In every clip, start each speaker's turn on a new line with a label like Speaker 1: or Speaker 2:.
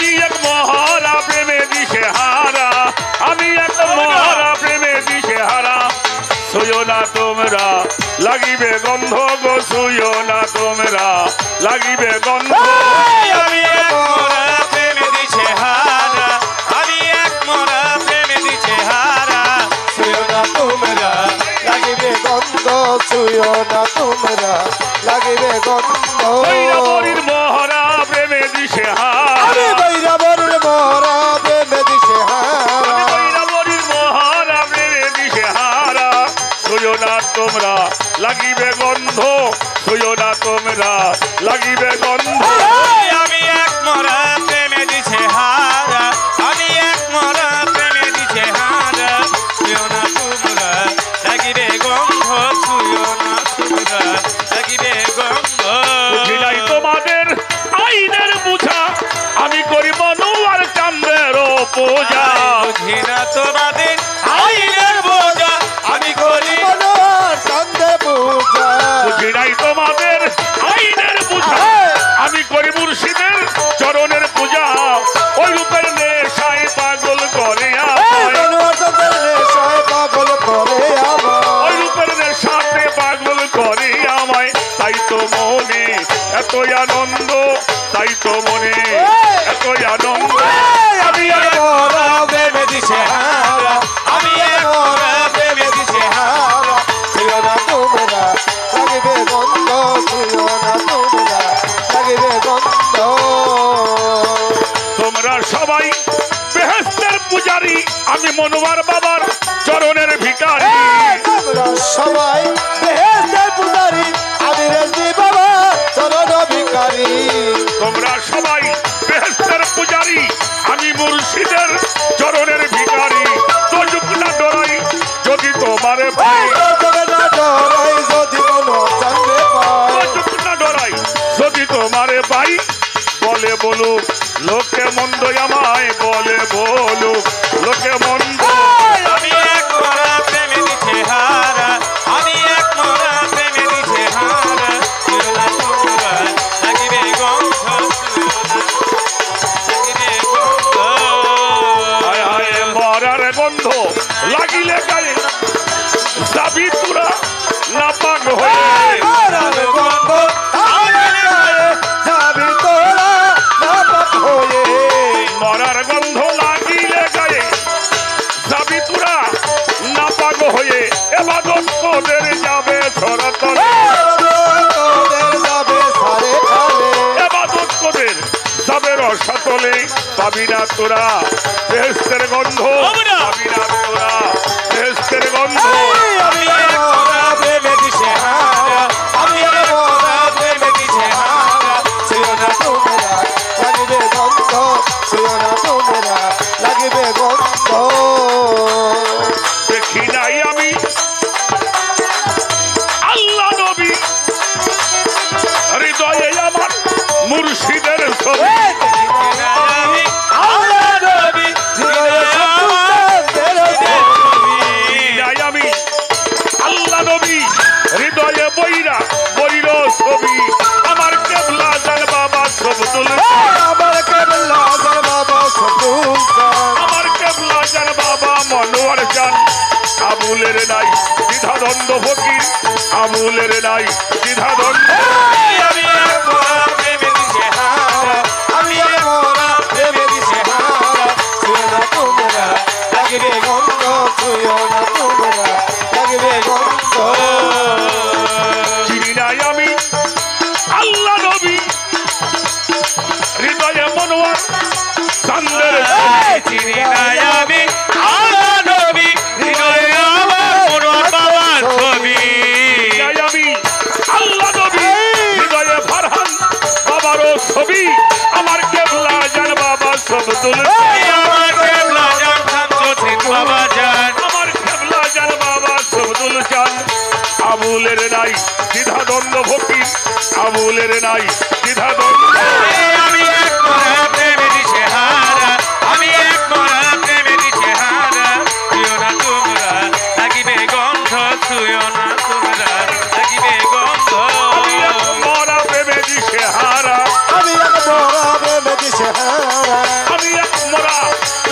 Speaker 1: আমি এক মহারা প্রেমে দিশে হারা। আমি এক মহারা প্রেমে দিশে হারা। শুয়ো না তোমরা লাগিবে গন্ধ গো শুয়ো না তোমরা লাগিবে গন্ধ
Speaker 2: আমি এক
Speaker 1: মহারা প্রেমে দিশে হারা।
Speaker 3: আমি
Speaker 1: এক মহারা প্রেমে দিশে হারা। শুয়ো না তোমরা লাগিবে গন্ধ শুয়ো না তোমরা
Speaker 2: আমি
Speaker 1: মনোবার বাবার চরণের ভিকার
Speaker 3: সবাই
Speaker 1: তোমরা সবাই পূজারি আমি মুর্শিদের চরণের ভিকারি ডরাই যদি
Speaker 3: ভাই যদি
Speaker 1: তোমারে পাই বলে বলো লোকে মন্দ
Speaker 3: আমার
Speaker 1: পাবি না তোরা বেহেস্তের গন্ধ
Speaker 2: a.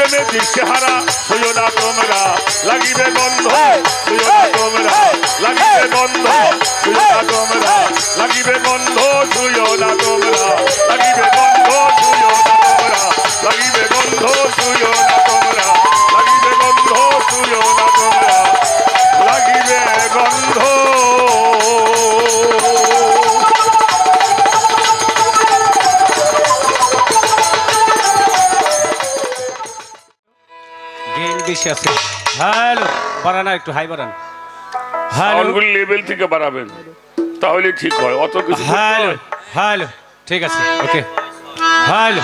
Speaker 2: প্রেমে
Speaker 1: দিশেহারা হইও না তোমরা। লাগিবে গন্ধ হইও না তোমরা। লাগিবে গন্ধ হইও না তোমরা। লাগিবে গন্ধ হইও না তোমরা। লাগিবে গন্ধ
Speaker 2: বেশি আছে হ্যালো বাড়ান না একটু হাই বাড়ান। হ্যালো।
Speaker 1: লেভেল থেকে বাড়াবেন। তাহলে ঠিক হয় অত কিছু
Speaker 2: হ্যালো হ্যালো ঠিক আছে ওকে। হ্যালো।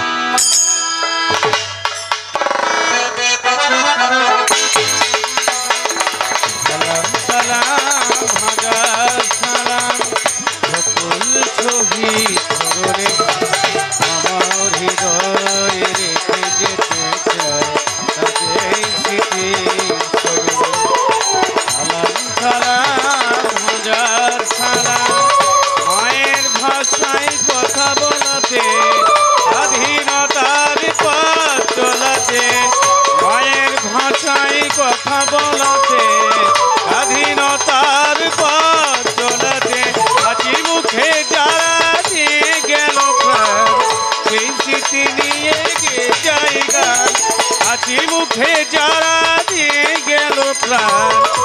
Speaker 2: স্মৃতি নিয়ে গে জায়গা আছি মুখে যারা দিয়ে গেল প্রাণ।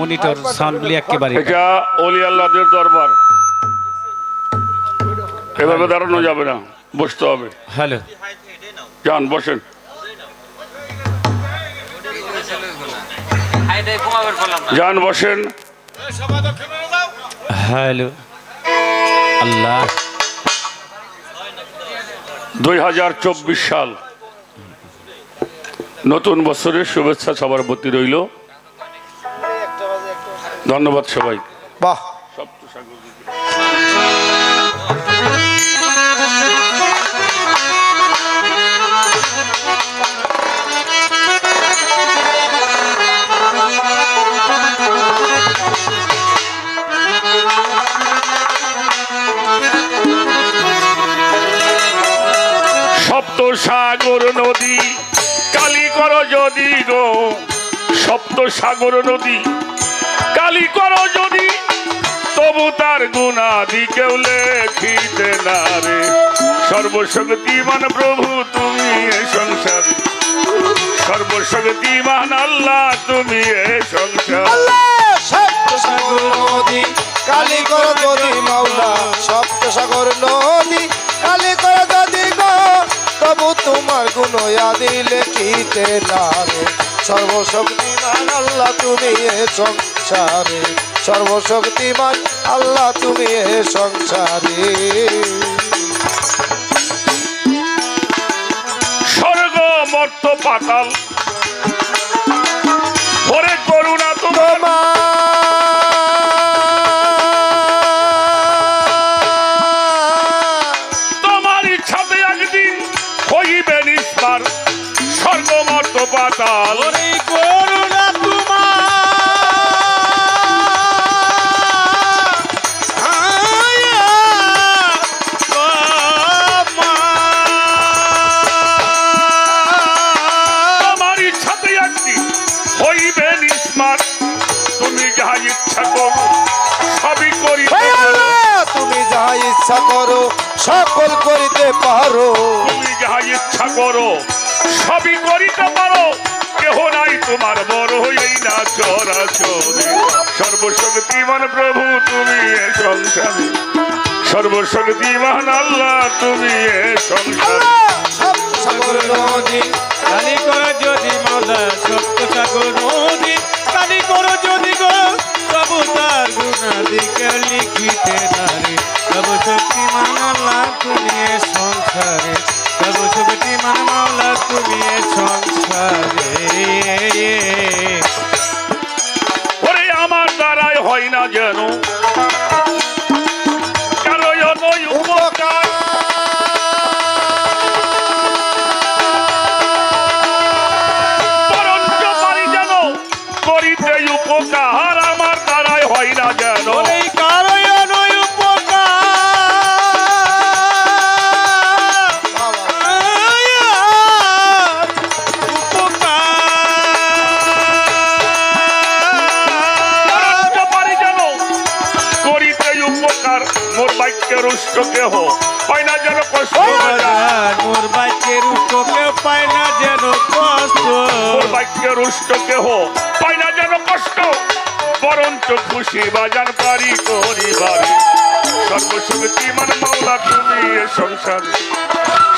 Speaker 2: মনিটর সাউন্ডগুলি একেবারে।
Speaker 1: এটা অলি আল্লাহদের দরবার। এভাবে দাঁড়ানো যাবে না বসতে হবে।
Speaker 2: হ্যালো।
Speaker 1: যান বসেন। যান বসেন।
Speaker 2: হ্যালো। আল্লাহ।
Speaker 1: দুই হাজার চব্বিশ সাল। নতুন বছরের শুভেচ্ছা সবার প্রতি রইল। ধন্যবাদ সবাই।
Speaker 3: বাহ।
Speaker 1: সাগর নদী কালী কর যদি গো। সপ্ত সাগর নদী কালী কর যদি, তবু তার গুণাদি কেউ লেখিতে না রে। সর্বশক্তিমান প্রভু, তুমি এ সংসারে। সর্বশক্তিমান আল্লাহ, তুমি এ সংসার।
Speaker 3: নদী, কালী কর যদি মাওলা সপ্ত সাগর নদী, কালী কর যদি তবু তোমার গুণ আদি লেখিতে নারে সর্বশক্তিমান আল্লাহ, তুমি এ সংসারে। সর্বশক্তিমান আল্লাহ তুমি এ সংসারে।
Speaker 1: স্বর্গ মর্ত পাতাল।
Speaker 3: সকল করিতে পারো
Speaker 1: তুমি যাহা ইচ্ছা করো সবই করিতে পারো কেহ নাই তোমার বড় হইই না চরা চরে সর্বশক্তিমান প্রভু তুমি এ সংসারে সর্বশক্তিমান আল্লাহ তুমি এ সংসারে
Speaker 2: যদি মাওলা সপ্ত সাগর নদী কালি কর যদি গো তব তার গুণাদিকে লিখিতে নারে। তব শক্তি মানলা তুমি সংসারে।
Speaker 1: তব শক্তি মানলা তুমি সংসারে। আমার দ্বারাই হয় না যেন কেহ হয় না যেন কষ্ট
Speaker 2: মোর বাচ্চের উঠোকে পায় না যেন কষ্ট।
Speaker 1: মোর বাক্যে রুষ্ট কেহ পায় না যেন কষ্ট খুশি বাজান পারি করিবারে সর্বশক্তি মান মাওলা, তুমি এ সংসারে।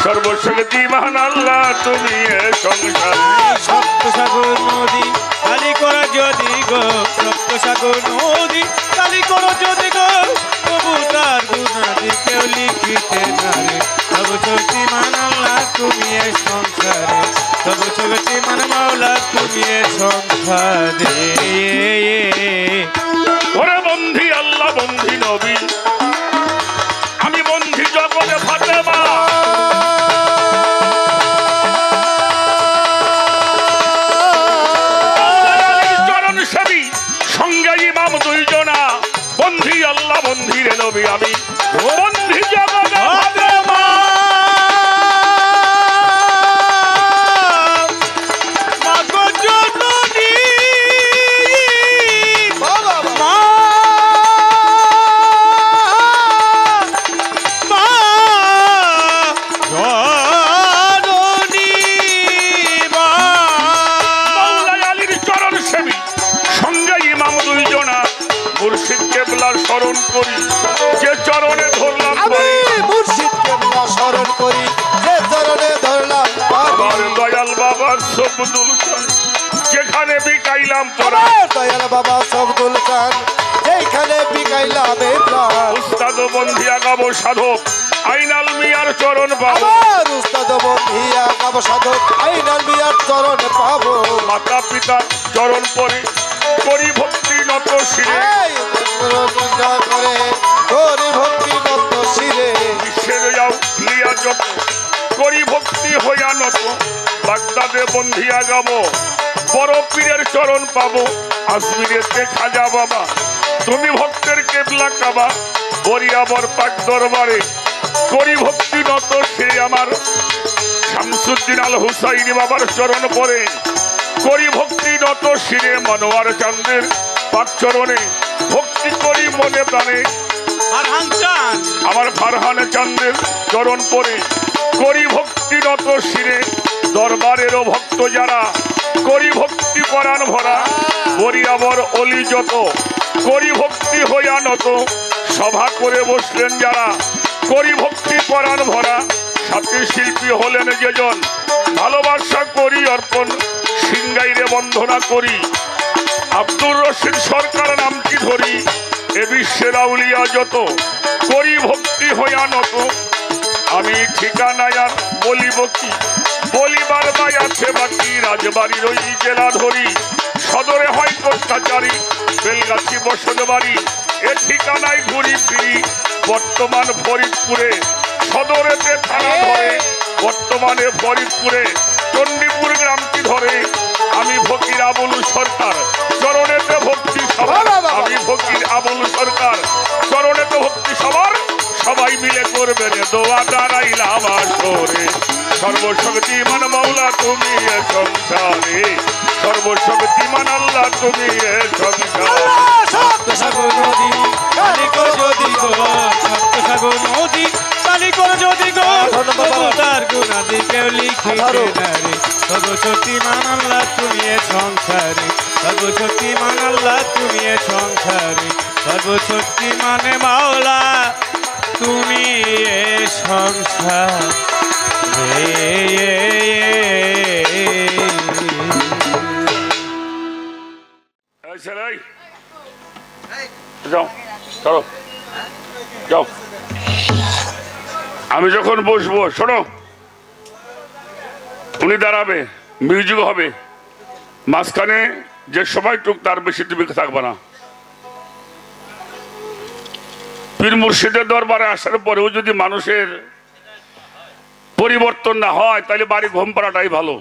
Speaker 1: সর্বশক্তি মান আল্লাহ, তুমি এ সংসারে।
Speaker 2: সপ্ত সাগর নদী, কালি করা যদি গো। সপ্ত সাগর নদী, কালি করো যদি গো। তবু তার গুণাদি কেউ লিখিতে নারে সব মান আল্লাহ, তুমি এ সংসারে। মান মাওলা তুমি এ সংসারে।
Speaker 1: ওরে বন্ধি আল্লাহ বন্ধি নবী। স্মরণ করি যে চরণে ধরলাম
Speaker 3: আমি মুর্শিদকে স্মরণ করি যে চরণে ধরলাম পাবি
Speaker 1: দয়াল বাবার সবদুল খান যেখানে বিকাইলাম
Speaker 3: আমার দয়াল বাবা সবদুল খান যেখানে বিকাইলাম এই প্রাণ।
Speaker 1: উস্তাদ বন্ধিয়া গাব সাধক আইনাল মিয়ার চরণ পাবো।
Speaker 3: আমার উস্তাদ বন্ধিয়া গাব সাধক আইনাল মিয়ার চরণে পাবো।
Speaker 1: মাতা পিতার চরণ পরে করি ভক্তি নত শিরে।
Speaker 3: রবীন্দ্র করে।
Speaker 1: করি ভক্তি হইয়া নত। বাগদাদে চরণ পাবো। আজমিরেতে খাজা বাবা। তুমি ভক্তের কেবলা কাবা। বরিয়াবর পাক দরবারে। করি ভক্তি নত, সে আমার শামসুদ্দিন আল হুসাইন বাবার চরণ পরে। করি ভক্তি নত, শিরে মনোয়ার চান্দের পাক চরণে। ভক্তি করি মনে প্রাণে। আমার ফারহানে চান্দের চরণ পরে করি ভক্তি নত শিরে। দরবারেরও ভক্ত যারা করি ভক্তি পরাণ ভরা বরিয়াবর অলি যত করি ভক্তি হইয়া নত সভা করে বসলেন যারা করি ভক্তি পরাণ ভরা সাথী শিল্পী হলেন যেজন ভালোবাসা করি অর্পণ সিংগাইরে বন্ধনা করি। আব্দুর রশিদ সরকার নামটি ধরি, এ বিশ্বের আউলিয়া যত করি ভক্তি হইয়া নত। আমি ঠিকানায় আর বলিব কি? বলিবার দায় আছে বাকি, রাজবাড়ির ওই জেলা ধরি। সদরে হয় কর্তাচারী বেলগাছি বসত বাড়ি এ ঠিকানায় ঘুরি ফিরি। বর্তমান ফরিদপুরে, সদরেতে থানা ধরে। বর্তমানে ফরিদপুরে, চণ্ডীপুর গ্রামটি ধরে। আমি ফকির আবুল সরকার। চরণেতে ভক্তি সবার। আমি ফকির আবুল সরকার। চরণেতে ভক্তি সবার। সবাই মিলে করবে রে দোয়া দাঁড়াইলাম আসরে। সর্বশক্তিমান মাওলা তুমি এ সংসারে। সর্বশক্তিমান আল্লাহ তুমি এ সংসারে।
Speaker 2: সপ্ত সাগর নদী কালি কর যদি গো সপ্ত সাগর নদী কালি কর যদি গো তার গুণাদি কেউ সর্বশক্তি মান আল্লাহ তুমি সংসারে। সর্বশক্তি মান আল্লাহ তুমি সংসারে। সর্বশক্তি মানে মাওলা, তুমি এ সংসার।
Speaker 1: যাও, চলো। যাও। আমি যখন বসবো, শোনো। উনি দাঁড়াবে, মিউজিক হবে। মাঝখানে যে সময়টুক তার বেশি তুমি থাকবে না। পীর মুর্শিদের দরবারে আসার পরেও যদি মানুষের পরিবর্তন না হয়, তাহলে বাড়ি ঘুম পাড়াটাই ভালো।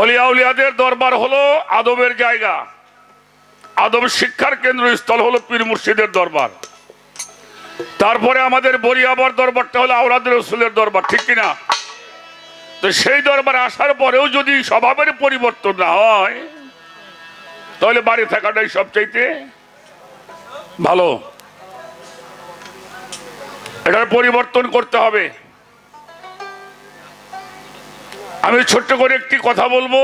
Speaker 1: অলিয়া উলিয়াদের দরবার হলো আদবের জায়গা। আদব শিক্ষার কেন্দ্রস্থল হলো পীর মুর্শিদের দরবার। তারপরে আমাদের বরিয়াবর দরবারটা হলো আওলাদ রসুলের দরবার, ঠিক কিনা? তো সেই দরবারে আসার পরেও যদি স্বভাবের পরিবর্তন না হয়, তাহলে বাড়ি থাকাটাই সবচাইতে ভালো। এটার পরিবর্তন করতে হবে। আমি ছোট্ট করে একটি কথা বলব।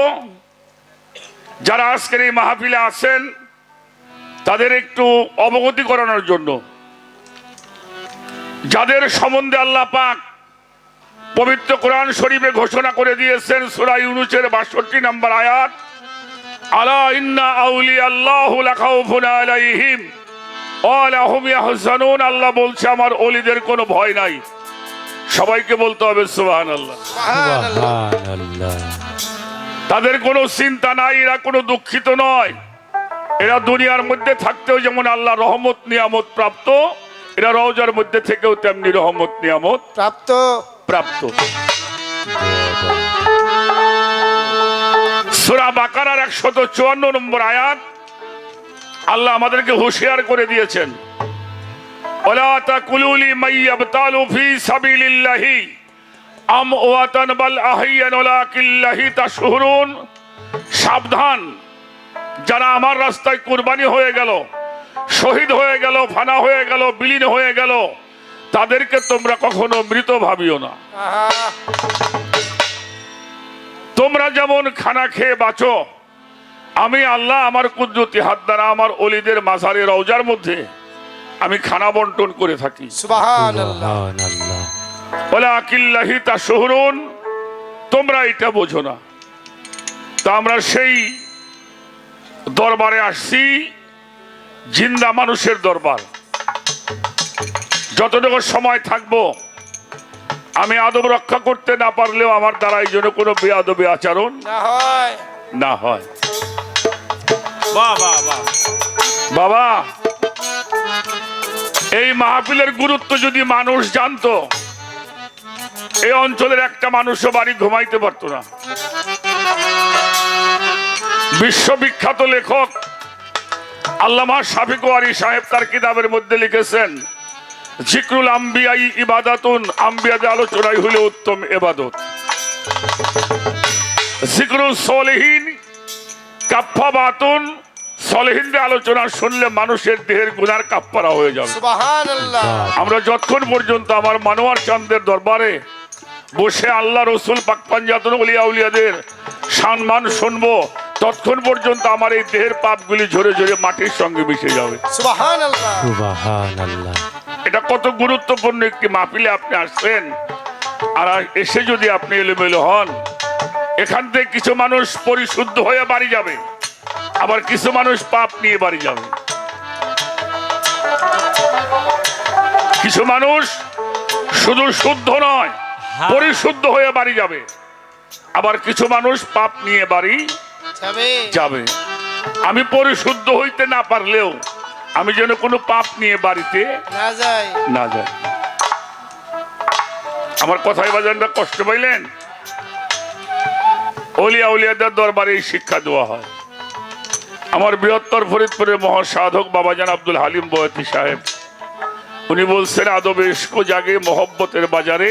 Speaker 1: যারা আজকের এই মাহফিলে আছেন, তাদের একটু অবগতি করানোর জন্য। যাদের সম্বন্ধে আল্লাহ পাক পবিত্র কোরআন শরীফে ঘোষণা করে দিয়েছেন সূরা ইউনুসের 62 নম্বর আয়াত আলা ইন্না আউলি আল্লাহু আলাইহিম আল্লাহ বলছে আমার ওলিদের কোনো ভয় নাই। সবাইকে বলতে হবে সুবহানাল্লাহ। তাদের কোনো চিন্তা নাই এরা কোনো দুঃখিত নয়। এরা দুনিয়ার মধ্যে থাকতেও যেমন আল্লাহ রহমত নিয়ামত প্রাপ্ত এরা রওজার মধ্যে থেকেও তেমনি রহমত নিয়ামত
Speaker 3: প্রাপ্ত।
Speaker 1: প্রাপ্ত। সুরা বাকারার একশত চুয়ান্ন নম্বর আয়াত আল্লাহ আমাদেরকে হুঁশিয়ার করে দিয়েছেন। ওলা তাকুলুলি মাইয়াবতালু ফি সাবিলিল্লাহি আম ওয়াতান বাল আহিয়ান ওলাকিল্লাহি তাশহুরুন। সাবধান যারা আমার রাস্তায় কুরবানি হয়ে গেল শহীদ হয়ে গেল ফানা হয়ে গেল বিলীন হয়ে গেল। তাদেরকে তোমরা কখনো মৃত ভাবিও না। তোমরা যেমন খানা খেয়ে বাঁচো আমি আল্লাহ আমার কুদরতি হাত দ্বারা আমার অলিদের মাঝারে রওজার মধ্যে আমি খানা বন্টন করে থাকি। আকিল্লাহি তা শহরুন তোমরা এটা বোঝো না। তা আমরা সেই দরবারে আসছি জিন্দা মানুষের দরবার। যতটুকু সময় থাকব আমি আদব রক্ষা করতে না পারলেও আমার দ্বারা এই জন্য কোনো বেআদবি আচরণ
Speaker 3: না হয়।
Speaker 1: বাবা এই মাহফিলের গুরুত্ব যদি মানুষ জানতো এই অঞ্চলের একটা মানুষও বাড়ি ঘুমাইতে পারতো না। বিশ্ববিখ্যাত লেখক আল্লামা শাফিক ওয়ারি সাহেব তার কিতাবের মধ্যে লিখেছেন জিক্রুল আম্বিয়াই ইবাদাতুন আম্বিয়াদের আলোচনাই হইল উত্তম এবাদত। জিক্রুল সলেহীন কাপ্পা বাতুন সলেহিনদের আলোচনা শুনলে মানুষের দেহের গুনার কাপ্পারা হয়ে যাবে। আমরা যতক্ষণ পর্যন্ত আমার মানোয়ার চান্দের দরবারে বসে আল্লাহ রসুল পাক পাঞ্জাতন উলিয়া উলিয়াদের সম্মান শুনব ততক্ষণ পর্যন্ত আমার এই দেহের পাপগুলি ঝরে ঝরে মাটির সঙ্গে মিশে যাবে।
Speaker 3: সুবহানাল্লাহ।
Speaker 2: সুবহানাল্লাহ।
Speaker 1: এটা কত গুরুত্বপূর্ণ একটি মাহফিলে আপনি আসছেন। আর এসে যদি আপনি এলোমেলো হন এখান থেকে কিছু মানুষ পরিশুদ্ধ হয়ে বাড়ি যাবে আবার কিছু মানুষ পাপ নিয়ে বাড়ি যাবে। কিছু মানুষ শুধু শুদ্ধ নয়
Speaker 4: হ্যাঁ।
Speaker 1: পরিশুদ্ধ হয়ে বাড়ি যাবে আবার কিছু মানুষ পাপ নিয়ে বাড়ি
Speaker 3: যাবে?
Speaker 1: আমি পরিশুদ্ধ হইতে না পারলেও আমি যেন কোনো পাপ নিয়ে বাড়িতে
Speaker 3: না যায়
Speaker 1: আমার কথায় বাজানটা কষ্ট পাইলেন? অলিয়া উলিয়াদের দরবারে এই শিক্ষা দেওয়া হয়। আমার বৃহত্তর ফরিদপুরের মহাসাধক বাবাজান আব্দুল হালিম বয়তি সাহেব উনি বলছেন আদবে ইস্কো জাগে মোহব্বতের বাজারে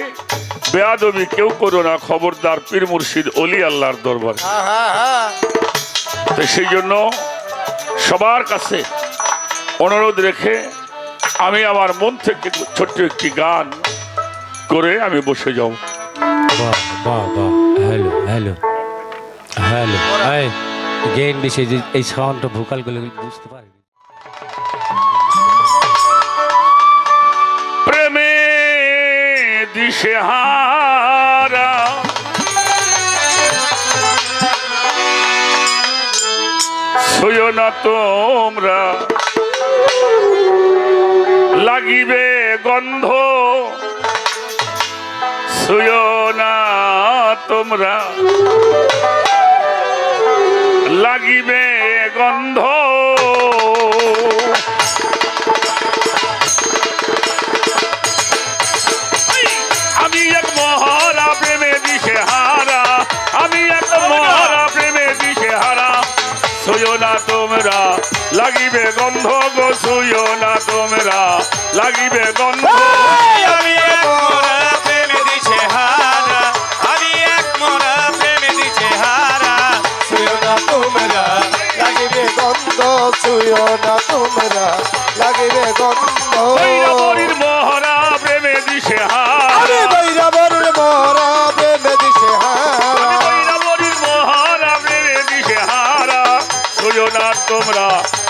Speaker 1: বেয়াদবি কেউ করো না খবরদার পীর মুর্শিদ অলি আল্লাহর দরবারে। সেই জন্য সবার কাছে অনুরোধ রেখে আমি আমার মন থেকে ছোট্ট একটি গান করে আমি বসে যাব
Speaker 2: বাহ বাহ বাহ হ্যালো হ্যালো হ্যালো এই গেন দিছে যে এই সাউন্ডটা ভোকালগুলো বুঝতে পারি
Speaker 1: প্রেমে দিশে হারা ছুঁয়ো না তোমরা। লাগিবে গন্ধ। ছুঁয়ো না তোমরা। লাগিবে গন্ধ। লাগিবে গন্ধ গো না তোমরা। লাগিবে গন্ধ
Speaker 4: আমি এক মোরা প্রেমে দিছে হারা। আমি এক মোরা প্রেমে দিছে হারা।
Speaker 3: না তোমরা। লাগিবে গন্ধ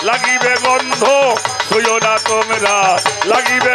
Speaker 3: লাগিবে গন্ধ
Speaker 1: শুয়ো না তোমরা লাগিবে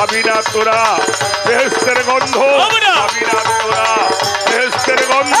Speaker 1: পাবি না তোরা বেহেস্তের গন্ধ।
Speaker 4: পাবি না
Speaker 1: তোরা বেহেস্তের গন্ধ।